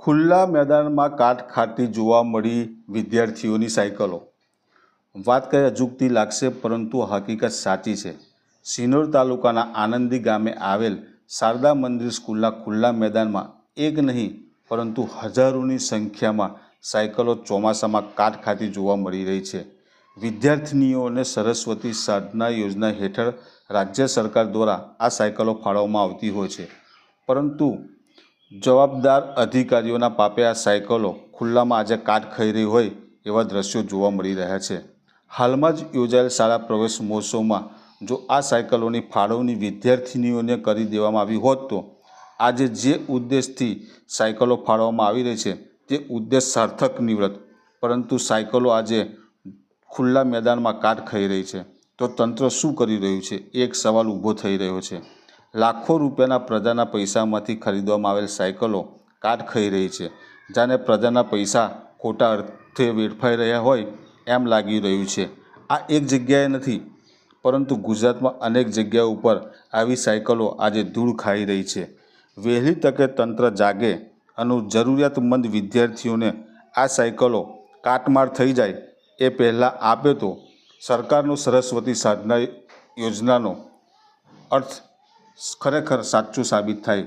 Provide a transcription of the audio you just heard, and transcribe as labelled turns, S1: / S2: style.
S1: ખુલ્લા મેદાનમાં કાટ ખાતી જોવા મળી વિદ્યાર્થીઓની સાયકલો. વાત કંઈ અજુગતી લાગશે, પરંતુ હકીકત સાચી છે. સિનોર તાલુકાના આનંદી ગામે આવેલ શારદા મંદિર સ્કૂલના ખુલ્લા મેદાનમાં એક નહીં, પરંતુ હજારોની સંખ્યામાં સાયકલો ચોમાસામાં કાટ ખાતી જોવા મળી રહી છે. વિદ્યાર્થિનીઓને સરસ્વતી સાધના યોજના હેઠળ રાજ્ય સરકાર દ્વારા આ સાયકલો ફાળવવામાં આવતી હોય છે. પરંતુ જવાબદાર અધિકારીઓના પાપે આ સાયકલો ખુલ્લામાં આજે કાટ ખાઈ રહી હોય એવા દ્રશ્યો જોવા મળી રહ્યા છે. હાલમાં જ યોજાયેલ શાળા પ્રવેશ મહોત્સવમાં જો આ સાયકલોની ફાળવણી વિદ્યાર્થિનીઓને કરી દેવામાં આવી હોત તો આજે જે ઉદ્દેશથી સાયકલો ફાળવવામાં આવી રહી છે તે ઉદ્દેશ સાર્થક નિવૃત્ત પરંતુ સાયકલો આજે ખુલ્લા મેદાનમાં કાટ ખાઈ રહી છે. તો તંત્ર શું કરી રહ્યું છે? એક સવાલ ઊભો થઈ રહ્યો છે. લાખો રૂપિયાના પ્રજાના પૈસામાંથી ખરીદવામાં આવેલ સાયકલો કાટ ખાઈ રહી છે. જાણે પ્રજાના પૈસા ખોટા અર્થે વેડફાઈ રહ્યા હોય એમ લાગી રહ્યું છે. આ એક જગ્યાએ નથી, પરંતુ ગુજરાતમાં અનેક જગ્યાઓ ઉપર આવી સાયકલો આજે ધૂળ ખાઈ રહી છે. વહેલી તકે તંત્ર જાગે અને જરૂરિયાતમંદ વિદ્યાર્થીઓને આ સાયકલો કાટમાળ થઈ જાય એ પહેલાં આપે તો સરકારનો સરસ્વતી સાધના યોજનાનો અર્થ ખરેખર સાચું સાબિત થાય.